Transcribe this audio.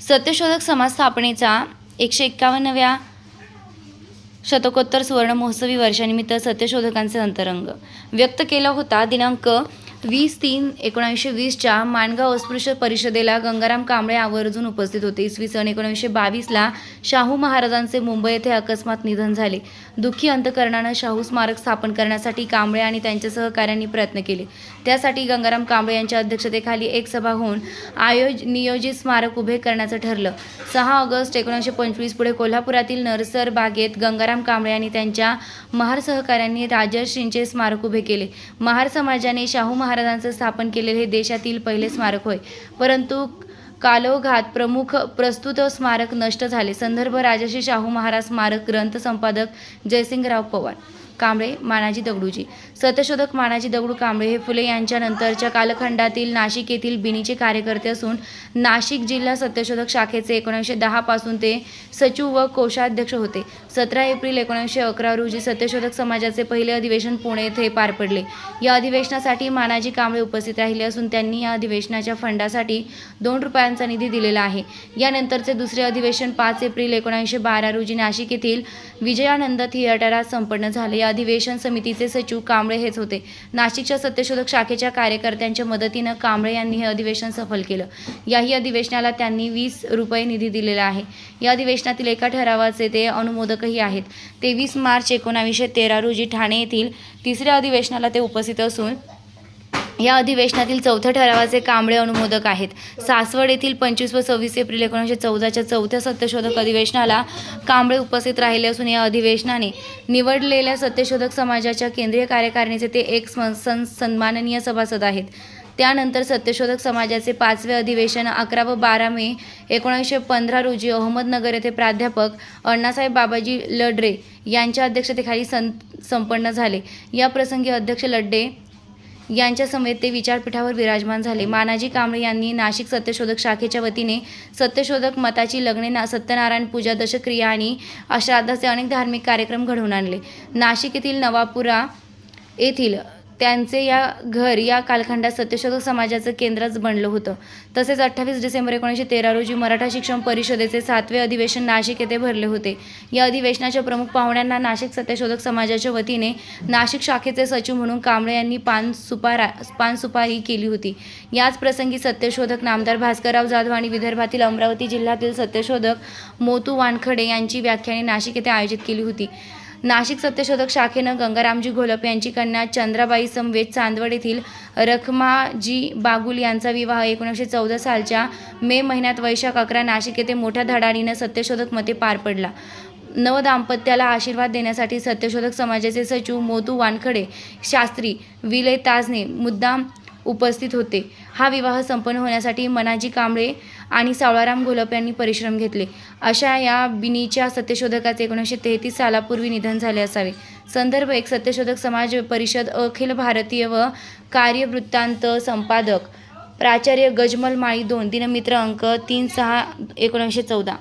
सत्यशोधक समाज स्थापनेचा एकशे एक्कावन्नव्या शतकोत्तर सुवर्ण महोत्सवी वर्षानिमित्त सत्यशोधकांचे अंतरंग व्यक्त केला होता. दिनांक वीस तीन एकोणीसशे वीसच्या माणगाव अस्पृश्य परिषदेला गंगाराम कांबळे आवर्जून उपस्थित होते. इसवी सन एकोणीसशे बावीसला शाहू महाराजांचे मुंबई येथे अकस्मात निधन झाले. दुःखी अंतकरणानं शाहू स्मारक स्थापन करण्यासाठी कांबळे आणि त्यांच्या सहकाऱ्यांनी प्रयत्न केले. त्यासाठी गंगाराम कांबळे यांच्या अध्यक्षतेखाली एक सभा होऊन आयोज नियोजित स्मारक उभे करण्याचं ठरलं. सहा ऑगस्ट एकोणीसशे पंचवीस पुढे कोल्हापुरातील नरसर बागेत गंगाराम कांबळे आणि त्यांच्या महार सहकाऱ्यांनी राजर्षींचे स्मारक उभे केले. महार समाजाने शाहू महाराजांचं स्थापन केलेले हे देशातील पहिले स्मारक होय. परंतु कालोघात प्रमुख प्रस्तुत स्मारक नष्ट झाले. संदर्भ राजर्षी शाहू महाराज स्मारक ग्रंथ संपादक जयसिंगराव पवार. कांबळे मानाजी दगडूजी. सत्यशोधक मानाजी दगडू कांबळे हे फुले यांच्या नंतरच्या कालखंडातील नाशिक येथील बिनीचे कार्यकर्ते असून नाशिक जिल्हा सत्यशोधक शाखेचे एकोणीसशे दहापासून ते सचिव व कोषाध्यक्ष होते. सतरा एप्रिल एकोणीसशे अकरा रोजी सत्यशोधक समाजाचे पहिले अधिवेशन पुणे येथे पार पडले. या अधिवेशनासाठी मानाजी कांबळे उपस्थित राहिले असून त्यांनी या अधिवेशनाच्या फंडासाठी दोन रुपयांचा निधी दिलेला आहे. यानंतरचे दुसरे अधिवेशन पाच एप्रिल एकोणीसशे बारा रोजी नाशिक येथील विजयानंद थिएटरात संपन्न झाले. या अधिवेशन समितीचे सचिव कांबळे हेच होते. नाशिकच्या सत्यशोधक शाखेच्या कार्यकर्त्यांच्या मदतीनं कांबळे यांनी हे अधिवेशन सफल केलं. याही अधिवेशनाला त्यांनी वीस रुपये निधी दिलेला आहे. या अधिवेशनातील एका ठरावाचे ते अनुमोदकही आहेत. तेवीस मार्च एकोणावीसशे तेरा रोजी ठाणे येथील तिसऱ्या अधिवेशनाला ते उपस्थित असून या अधिवेशनातील चौथ्या ठरावाचे कांबळे अनुमोदक आहेत. सासवड येथील पंचवीस व सव्वीस एप्रिल एकोणीसशे चौदाच्या चौथ्या सत्यशोधक अधिवेशनाला कांबळे उपस्थित राहिले असून या अधिवेशनाने निवडलेल्या सत्यशोधक समाजाच्या केंद्रीय कार्यकारिणीचे ते एक सं- सं- सन्माननीय सभासद आहेत. त्यानंतर सत्यशोधक समाजाचे पाचवे अधिवेशन अकरा व बारा मे एकोणीसशे पंधरा रोजी अहमदनगर येथे प्राध्यापक अण्णासाहेब बाबाजी लडरे यांच्या अध्यक्षतेखाली सं संपन्न झाले. या प्रसंगी अध्यक्ष लड्डे यांच्या समेत ते विचारपीठावर विराजमान झाले. मानाजी कांबळे यांनी नाशिक सत्यशोधक शाखेच्या वतीने सत्यशोधक मताची लग्ने ना सत्यनारायण पूजा दशक्रिया आणि अश्राद्धाचे अनेक धार्मिक कार्यक्रम घडवून आणले. नाशिक येथील नवापुरा येथील त्यांचे या घर या कालखंडात सत्यशोधक समाजाचं केंद्रच बनलं होतं. तसेच अठ्ठावीस डिसेंबर एकोणीसशे तेरा रोजी मराठा शिक्षण परिषदेचे सातवे अधिवेशन नाशिक येथे भरले होते. या अधिवेशनाच्या प्रमुख पाहुण्यांना नाशिक सत्यशोधक समाजाच्या वतीने नाशिक शाखेचे सचिव म्हणून कांबळे यांनी पान सुपारा पान सुपारी केली होती. याच प्रसंगी सत्यशोधक नामदार भास्करराव जाधव आणि विदर्भातील अमरावती जिल्ह्यातील सत्यशोधक मोतू वानखडे यांची व्याख्याने नाशिक येथे आयोजित केली होती. नाशिक सत्यशोधक शाखेनं गंगारामजी घोलप यांची कन्या चंद्राबाई समवेत चांदवड येथील रखमाजी बागुल यांचा विवाह एकोणीसशे चौदा सालच्या मे महिन्यात वैशाख अकरा नाशिक येथे मोठ्या धडाडीनं सत्यशोधक मते पार पडला. नवदाम्पत्याला आशीर्वाद देण्यासाठी सत्यशोधक समाजाचे सचिव मोतू वानखडे शास्त्री विलय ताजने मुद्दाम उपस्थित होते. हा विवाह संपन्न होण्यासाठी मनाजी कांबळे आणि सावळाराम घोलप यांनी परिश्रम घेतले. अशा या बिनीच्या सत्यशोधकाचे एकोणीसशे तेहतीस सालापूर्वी निधन झाले असावे. संदर्भ एक सत्यशोधक समाज परिषद अखिल भारतीय व कार्यवृत्तांत संपादक प्राचार्य गजमल माळी दोन दिनमित्र अंक तीन सहा एकोणीसशे चौदा.